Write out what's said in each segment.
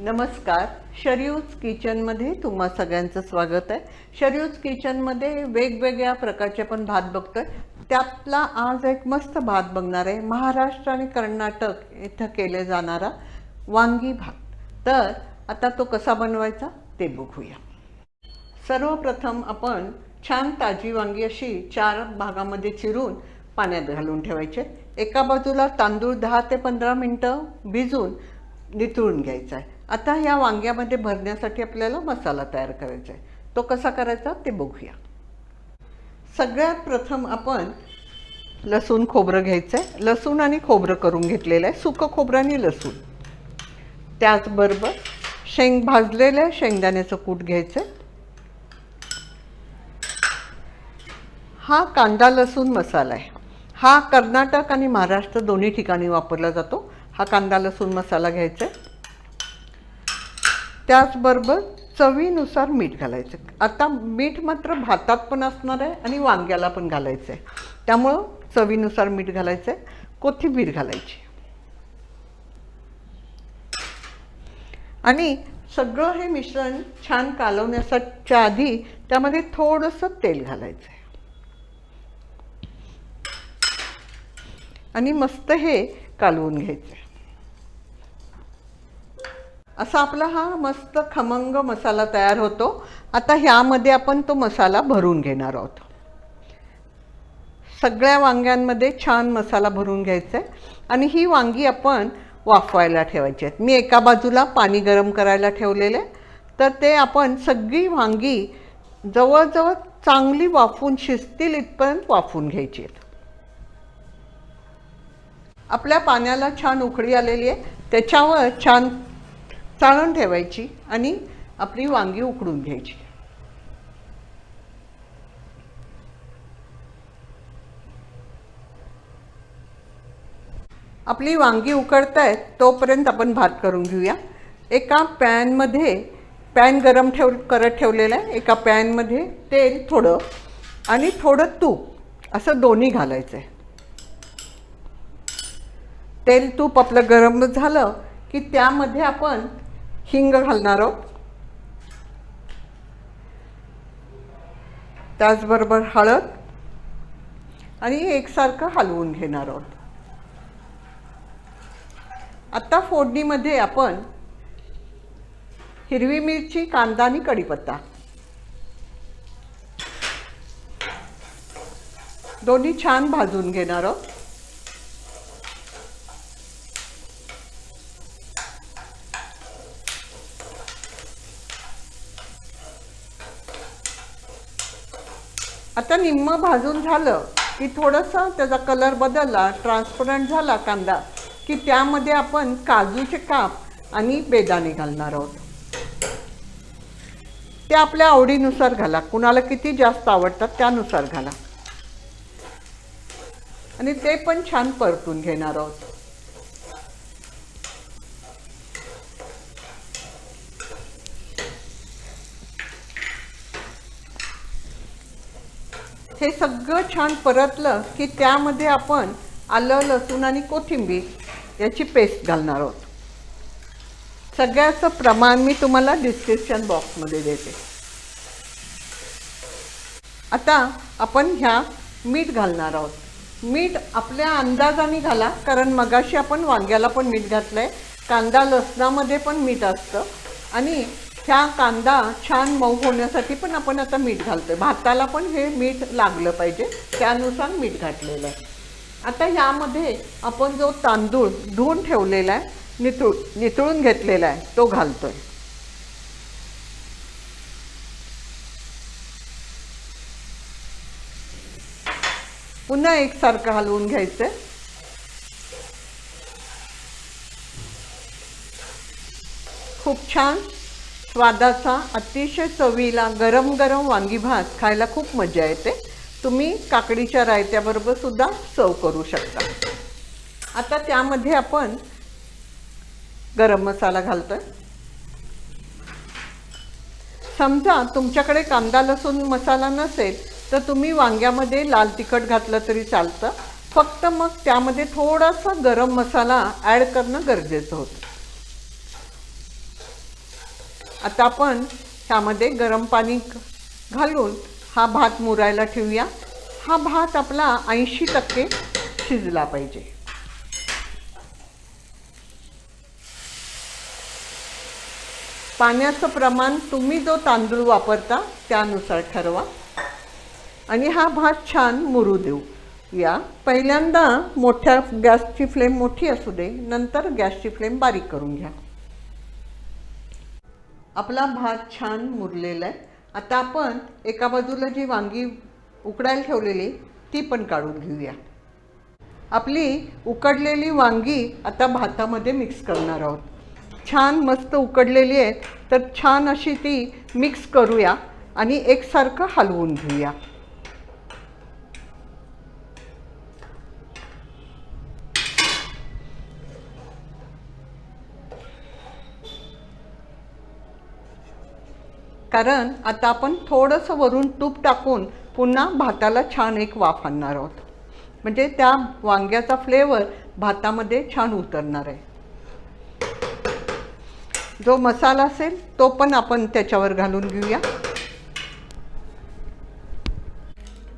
नमस्कार. शर्यूज किचनमध्ये तुम्हा सगळ्यांचं स्वागत आहे. शर्यूज किचनमध्ये वेगवेगळ्या प्रकारचे आपण भात बघतोय. त्यातला आज एक मस्त भात बघणार आहे. महाराष्ट्र आणि कर्नाटक इथं केले जाणारा वांगी भात. तर आता तो कसा बनवायचा ते बघूया. सर्वप्रथम आपण छान ताजी वांगी अशी चार भागामध्ये चिरून पाण्यात घालून ठेवायचे. एका बाजूला तांदूळ दहा ते पंधरा मिनटं भिजून नितळून घ्यायचा आहे. आता ह्या वांग्यामध्ये भरण्यासाठी आपल्याला मसाला तयार करायचा आहे. तो कसा करायचा ते बघूया. सगळ्यात प्रथम आपण लसूण खोबरं घ्यायचं आहे लसूण आणि खोबरं करून घेतलेलं आहे. सुकं खोबरं आणि लसूण. त्याचबरोबर शेंग भाजलेलं शेंगदाण्याचं कूट घ्यायचं आहे हा कांदा लसूण मसाला आहे. हा कर्नाटक आणि महाराष्ट्र दोन्ही ठिकाणी वापरला जातो. हा कांदा लसूण मसाला घ्यायचा आहे त्याचबरोबर चवीनुसार मीठ घालायचं. आता मीठ मात्र भातात पण असणार आहे आणि वांग्याला पण घालायचं आहे. त्यामुळं चवीनुसार मीठ घालायचं आहे. कोथिंबीर घालायची. आणि सगळं हे मिश्रण छान कालवण्याच्या आधी त्यामध्ये थोडंसं तेल घालायचं आहे. आणि मस्त हे कालवून घ्यायचं आहे. असा आपला हा मस्त खमंग मसाला तयार होतो. आता ह्यामध्ये आपण तो मसाला भरून घेणार आहोत. सगळ्या वांग्यांमध्ये छान मसाला भरून घ्यायचा आहे आणि ही वांगी आपण वाफवायला ठेवायची आहेत. मी एका बाजूला पाणी गरम करायला ठेवलेले तर ते आपण सगळी वांगी जवळजवळ चांगली वाफून शिजतील इथपर्यंत वाफून घ्यायची आहेत. आपल्या पाण्याला छान उकळी आलेली आहे. त्याच्यावर छान चाळून ठेवायची आणि आपली वांगी उकडून घ्यायची. आपली वांगी उकडत तोपर्यंत आपण भात करून घेऊया. एका पॅनमध्ये पॅन गरम ठेव करत ठेवलेलं आहे. एका पॅनमध्ये तेल थोडं आणि थोडं तूप असं दोन्ही घालायचं आहे तेल तूप आपलं गरम झालं की त्यामध्ये आपण हिंग घालणार आहोत. त्याचबरोबर हळद. आणि एकसारखं हलवून घेणार आहोत. आता फोडणीमध्ये आपण हिरवी मिरची कांदा आणि कढीपत्ता. दोन्ही छान भाजून घेणार आहोत. आता निम्मं भाजून झालं की थोडंसं त्याचा कलर बदलला ट्रान्सपरंट झाला कांदा की त्यामध्ये आपण काजूचे काप आणि बेदाणे घालणार आहोत. ते आपल्या आवडीनुसार घाला. कुणाला किती जास्त आवडतात त्यानुसार घाला. आणि ते पण छान परतून घेणार आहोत. हे सगळं छान परतलं की त्यामध्ये आपण आलं लसूण आणि कोथिंबीर याची पेस्ट घालणार आहोत. सगळ्याचं प्रमाण मी तुम्हाला डिस्क्रिप्शन बॉक्समध्ये देते. आता आपण ह्या मीठ घालणार आहोत. मीठ आपल्या अंदाजाने घाला कारण मगाशी आपण वांग्याला पण मीठ घातलं आहे कांदा लसणामध्ये पण मीठ असतं. आणि ह्या कांदा छान मऊ होण्यासाठी पण आपण आता मीठ घालतोय. भाताला पण हे मीठ लागलं पाहिजे. त्यानुसार मीठ घातलेलं आहे. आता यामध्ये आपण जो तांदूळ धुवून ठेवलेला आहे नितळ नितळून घेतलेला आहे तो घालतोय. पुन्हा एकसारखं हलवून घ्यायचं खूप छान स्वादाचा अतिशय चवीला गरम गरम वांगी भात खायला खूप मजा येते. तुम्ही काकडीच्या रायत्याबरोबर सुद्धा सर्व करू शकता. आता त्यामध्ये आपण गरम मसाला घालतोय. समजा तुमच्याकडे कांदा लसूण मसाला नसेल तर तुम्ही वांग्यामध्ये लाल तिखट घातलं तरी चालतं. फक्त मग त्यामध्ये थोडासा गरम मसाला ॲड करणं गरजेचं होतं. आता आपण त्यामध्ये गरम पाणी घालून हा भात मुरायला ठेवूया. हा भात आपला ऐंशी टक्के शिजला पाहिजे. पाण्याचं प्रमाण तुम्ही जो तांदूळ वापरता त्यानुसार ठरवा. आणि हा भात छान मुरू देऊ. या. पहिल्यांदा मोठ्या गॅसची फ्लेम मोठी असू दे नंतर गॅसची फ्लेम बारीक करून घ्या. आपला भात छान मुरलेला आहे. आता आपण एका बाजूला जी वांगी उकडायला ठेवलेली ती पण काढून घेऊया. आपली उकडलेली वांगी आता भातामध्ये मिक्स करणार आहोत. छान मस्त उकडलेली आहे तर छान अशी ती मिक्स करूया आणि एकसारखं हलवून घेऊया. कारण आता आपण थोडंसं वरून तूप टाकून पुन्हा भाताला छान एक वाफ आणणार आहोत. म्हणजे त्या वांग्याचा फ्लेवर भातामध्ये छान उतरणार आहे. जो मसाला असेल तो पण आपण त्याच्यावर घालून घेऊया.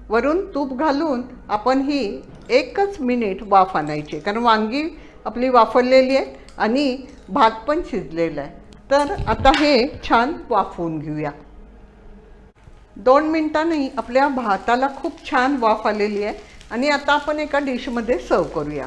वरून तूप घालून आपण ही एकच मिनिट वाफ आणायची कारण वांगी आपली वाफरलेली आहे आणि भात पण शिजलेला आहे. तर आता हे छान वाफवून घेऊया. दोन मिनटांनी आपल्या भाताला खूप छान वाफ आलेली आहे आणि आता आपण एका डिशमध्ये सर्व करूया.